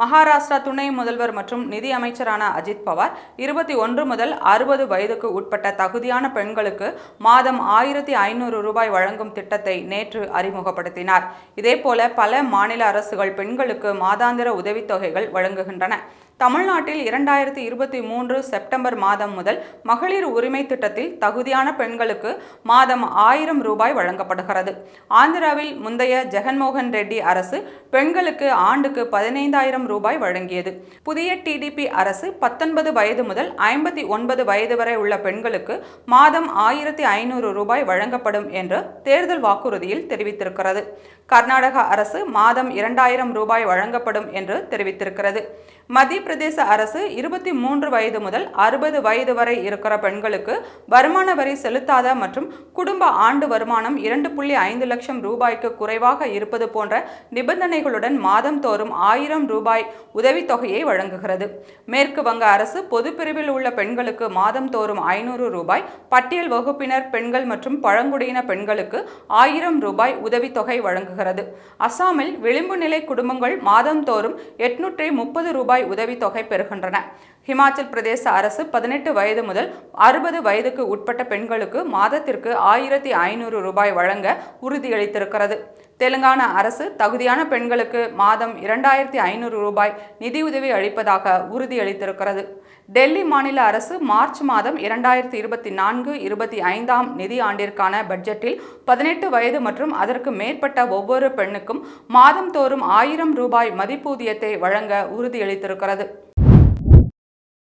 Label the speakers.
Speaker 1: மகாராஷ்டிரா துணை முதல்வர் மற்றும் நிதி அமைச்சரான அஜித் பவார் இருபத்தி ஒன்று முதல் அறுபது வயதுக்கு உட்பட்ட தகுதியான பெண்களுக்கு மாதம் ஆயிரத்தி ஐநூறு ரூபாய் வழங்கும் திட்டத்தை நேற்று அறிமுகப்படுத்தினார். இதேபோல பல மாநில அரசுகள் பெண்களுக்கு மாதாந்திர உதவித்தொகைகள் வழங்குகின்றன. தமிழ்நாட்டில் இரண்டாயிரத்தி இருபத்தி மூன்று செப்டம்பர் மாதம் முதல் மகளிர் உரிமை திட்டத்தில் தகுதியான பெண்களுக்கு மாதம் ஆயிரம் ரூபாய் வழங்கப்படுகிறது. ஆந்திராவில் முந்தைய ஜெகன்மோகன் ரெட்டி அரசு பெண்களுக்கு ஆண்டுக்கு பதினைந்தாயிரம் ரூபாய் வழங்கியது. புதிய டிடிபி அரசு பத்தொன்பது வயது முதல் ஐம்பத்தி ஒன்பது வயது வரை உள்ள பெண்களுக்கு மாதம் ஆயிரத்தி ஐநூறு ரூபாய் வழங்கப்படும் என்று தேர்தல் வாக்குறுதியில் தெரிவித்திருக்கிறது. கர்நாடக அரசு மாதம் இரண்டாயிரம் ரூபாய் வழங்கப்படும் என்று தெரிவித்திருக்கிறது. மத்திய பிரதேச அரசு இருபத்தி மூன்று வயது முதல் அறுபது வயது வரை இருக்கிற பெண்களுக்கு வருமான வரி செலுத்தாத மற்றும் குடும்ப ஆண்டு வருமானம் இரண்டு புள்ளி ஐந்து லட்சம் ரூபாய்க்கு குறைவாக இருப்பது போன்ற நிபந்தனைகளுடன் மாதந்தோறும் ஆயிரம் ரூபாய் உதவித்தொகையை வழங்குகிறது. மேற்கு வங்க அரசு பொது பிரிவில் உள்ள பெண்களுக்கு மாதந்தோறும் ஐநூறு ரூபாய் பட்டியல் வகுப்பினர் பெண்கள் மற்றும் பழங்குடியின பெண்களுக்கு ஆயிரம் ரூபாய் உதவித்தொகை வழங்குகிறது. அசாமில் விளிம்பு நிலை குடும்பங்கள் மாதந்தோறும் எட்நூற்றி முப்பது ரூபாய் உதவி உதவித்தொகை பெறுகின்றன. ஹிமாச்சல் பிரதேச அரசு பதினெட்டு வயது முதல் அறுபது வயதுக்கு உட்பட்ட பெண்களுக்கு மாதத்திற்கு ஆயிரத்தி ஐநூறு ரூபாய் வழங்க உறுதியளித்திருக்கிறது. தெலுங்கானா அரசு தகுதியான பெண்களுக்கு மாதம் இரண்டாயிரத்தி ஐநூறு ரூபாய் நிதியுதவி அளிப்பதாக உறுதியளித்திருக்கிறது. டெல்லி மாநில அரசு மார்ச் மாதம் இரண்டாயிரத்தி இருபத்தி நான்கு இருபத்தி ஐந்தாம் நிதி ஆண்டிற்கான பட்ஜெட்டில் பதினெட்டு வயது மற்றும் அதற்கு மேற்பட்ட ஒவ்வொரு பெண்ணுக்கும் மாதம் தோறும் ஆயிரம் ரூபாய் மதிப்பூதியத்தை வழங்க உறுதியளித்திருக்கிறது.